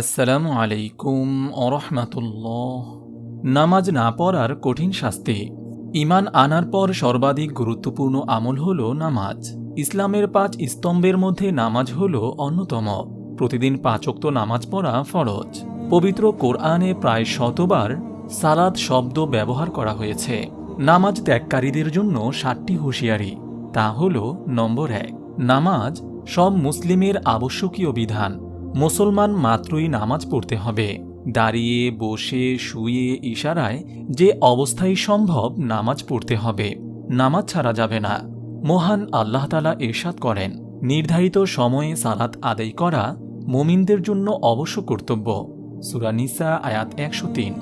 আসসালামু আলাইকুম অরহমাতুল্লাহ নামাজ না পড়ার কঠিন শাস্তি। ইমান আনার পর সর্বাধিক গুরুত্বপূর্ণ আমল হল নামাজ। ইসলামের পাঁচ স্তম্ভের মধ্যে নামাজ হল অন্যতম। প্রতিদিন পাঁচক্ত নামাজ পড়া ফরজ। পবিত্র কোরআনে প্রায় শতবার সালাদ শব্দ ব্যবহার করা হয়েছে। নামাজ ত্যাগকারীদের জন্য ষাটটি হুঁশিয়ারি। তা হল নম্বর এক, নামাজ সব মুসলিমের আবশ্যকীয় বিধান। মুসলমান মাত্রই নামাজ পড়তে হবে। দাঁড়িয়ে, বসে, শুয়ে ইশারায় যে অবস্থায় সম্ভব নামাজ পড়তে হবে। নামাজ ছাড়া যাবে না। মহান আল্লাহ তালা এরশাদ করেন, নির্ধারিত সময়ে সালাত আদায় করা মুমিনদের জন্য অবশ্য কর্তব্য। সুরানিসা আয়াত একশো তিন।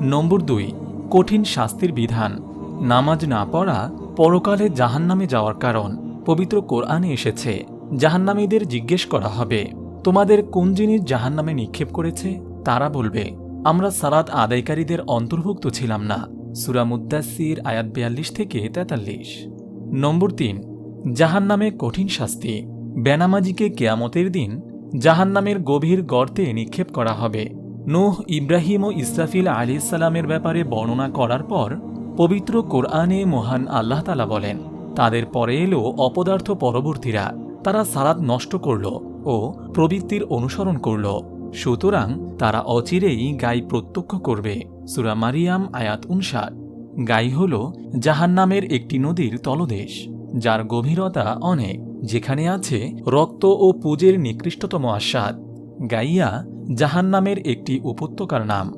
নম্বর দুই, কঠিন শাস্তির বিধান। নামাজ না পড়া পরকালে জাহান্নামে যাওয়ার কারণ। পবিত্র কোরআনে এসেছে, জাহান্নামীদের জিজ্ঞেস করা হবে। তোমাদের কোন জিনিস জাহান্নামে নিক্ষেপ করেছে? তারা বলবে, আমরা সালাত আদায়কারীদের অন্তর্ভুক্ত ছিলাম না। সুরামুদ্দাসির আয়াত বিয়াল্লিশ থেকে তেতাল্লিশ। নম্বর তিন, জাহান্নামে কঠিন শাস্তি। বেনামাজিকে কেয়ামতের দিন জাহান্নামের গভীর গর্তে নিক্ষেপ করা হবে। নূহ, ইব্রাহিম ও ইসরাফিল আলি সালামের ব্যাপারে বর্ণনা করার পর পবিত্র কোরআনে মহান আল্লাহ তালা বলেন, তাদের পরে এলো অপদার্থ পরবর্তীরা। তারা সালাদ নষ্ট করল। ও প্রবৃত্তির অনুসরণ করল। সুতরাং তারা অচিরেই গাই প্রত্যক্ষ করবে। সুরা মারিয়াম, আয়াত উনষাট। গাই হল জাহান্নামের একটি নদীর তলদেশ, যার গভীরতা অনেক, যেখানে আছে রক্ত ও পুজের নিকৃষ্টতম আস্বাদ। গাইয়া জাহান্নামের একটি উপত্যকার নাম।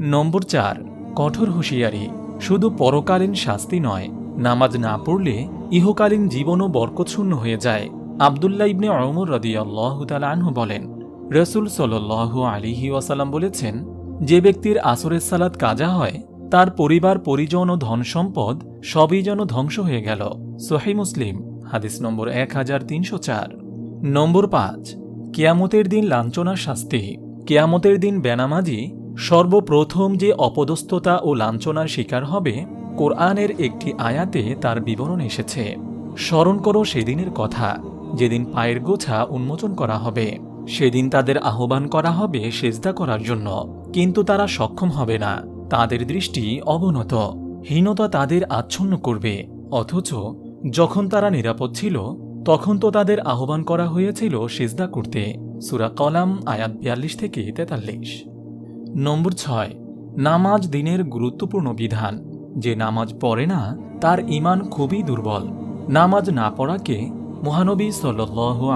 নম্বর চার, কঠোর হুঁশিয়ারি। শুধু পরকালীন শাস্তি নয়, নামাজ না পড়লে ইহকালীন জীবনও বরকতশূন্য হয়ে যায়। আবদুল্লাহ ইবনে অমর রদিয়াল্লাহ আনহু বলেন, রসুল সাল্লাহ আলিহি ওয়াসাল্লাম বলেছেন, যে ব্যক্তির আসরের সালাদ কাজা হয়, তার পরিবার পরিজন ও ধন সম্পদ সবই যেন ধ্বংস হয়ে গেল। সোহি মুসলিম, হাদিস নম্বর এক হাজার তিনশো চার। নম্বর পাঁচ, কেয়ামতের দিন লাঞ্ছনার শাস্তি। কেয়ামতের দিন বেনামাজি সর্বপ্রথম যে অপদস্থতা ও লাঞ্ছনার শিকার হবে, কোরআনের একটি আয়াতে তার বিবরণ এসেছে। স্মরণ করো সেদিনের কথা। যেদিন পায়ের গোছা উন্মোচন করা হবে, সেদিন তাদের আহ্বান করা হবে সেজদা করার জন্য। কিন্তু তারা সক্ষম হবে না। তাদের দৃষ্টি অবনত। হীনতা তাদের আচ্ছন্ন করবে। অথচ যখন তারা নিরাপদ ছিল, তখন তো তাদের আহ্বান করা হয়েছিল সেজদা করতে। সুরা কলাম, আয়াত বিয়াল্লিশ থেকে তেতাল্লিশ। নম্বর ছয়, নামাজ দিনের গুরুত্বপূর্ণ বিধান। যে নামাজ পড়ে না, তার ইমান খুবই দুর্বল। নামাজ না পড়াকে মহানবী সাল্ল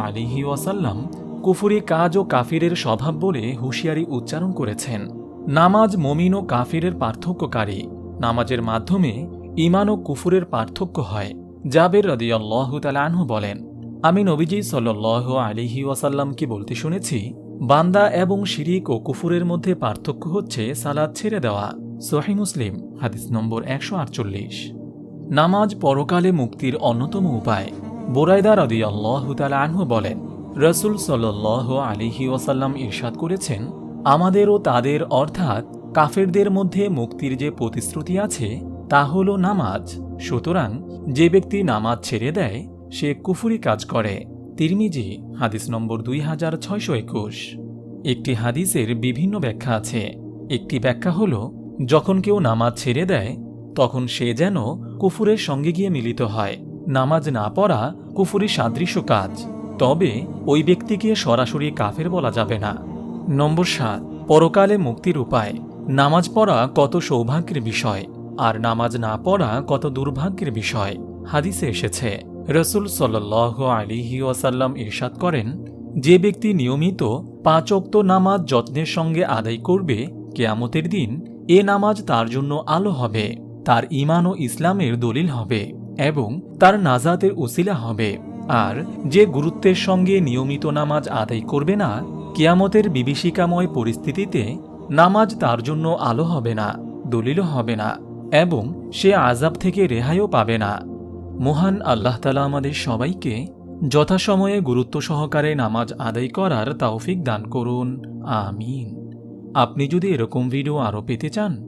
আলিহি ওয়াসাল্লাম কুফুরি কাজ ও কাফিরের স্বভাব বলে হুঁশিয়ারি উচ্চারণ করেছেন। নামাজ মমিন ও কাফিরের পার্থক্যকারী। নামাজের মাধ্যমে ইমান ও কুফুরের পার্থক্য হয়। জাবের রদিয়াল্লাহ আনহু বলেন, আমি নবীজি সাল্ল আলিহি ওয়াসাল্লামকে বলতে শুনেছি, বান্দা এবং শিরিক ও কুফুরের মধ্যে পার্থক্য হচ্ছে সালাদ ছেড়ে দেওয়া। সোহি মুসলিম, হাদিস নম্বর একশো আটচল্লিশ। নামাজ পরকালে মুক্তির অন্যতম উপায়। বোরাইদা রদি আল্লাহ আনহু বলেন, রসুল সাল্ল আলিহি ওয়াসাল্লাম ইরশাদ করেছেন, আমাদেরও তাদের অর্থাৎ কাফেরদের মধ্যে মুক্তির যে প্রতিশ্রুতি আছে, তা হল নামাজ। সুতরাং যে ব্যক্তি নামাজ ছেড়ে দেয়, সে কুফুরি কাজ করে। তিরমিজি, হাদিস নম্বর দুই হাজার ছয়শো একুশ। একটি হাদিসের বিভিন্ন ব্যাখ্যা আছে। একটি ব্যাখ্যা হল, যখন কেউ নামাজ ছেড়ে দেয়, তখন সে যেন কুফুরের সঙ্গে গিয়ে মিলিত হয়। নামাজ না পড়া কুফুরি সাদৃশ্য কাজ। তবে ওই ব্যক্তিকে সরাসরি কাফের বলা যাবে না। নম্বর সাত, পরকালে মুক্তির উপায়। নামাজ পড়া কত সৌভাগ্যের বিষয়, আর নামাজ না পড়া কত দুর্ভাগ্যের বিষয়। হাদিসে এসেছে, রসুল সাল্ল আলিহি ওয়াসাল্লাম ইরশাদ করেন, যে ব্যক্তি নিয়মিত পাঁচক্ত নামাজ যত্নের সঙ্গে আদায় করবে, কেয়ামতের দিন এ নামাজ তার জন্য আলো হবে, তার ইমান ও ইসলামের দলিল হবে। এবং তার নাজাতের উসিলা হবে। আর যে গুরুত্বের সঙ্গে নিয়মিত নামাজ আদায় করবে না, কিয়ামতের বিভীষিকাময় পরিস্থিতিতে নামাজ তার জন্য আলো হবে না, দলিলও হবে না, এবং সে আজাব থেকে রেহাইও পাবে না। মহান আল্লাহ তালা আমাদের সবাইকে যথাসময়ে গুরুত্ব সহকারে নামাজ আদায় করার তৌফিক দান করুন। আমিন। আপনি যদি এরকম ভিডিও আরও পেতে চান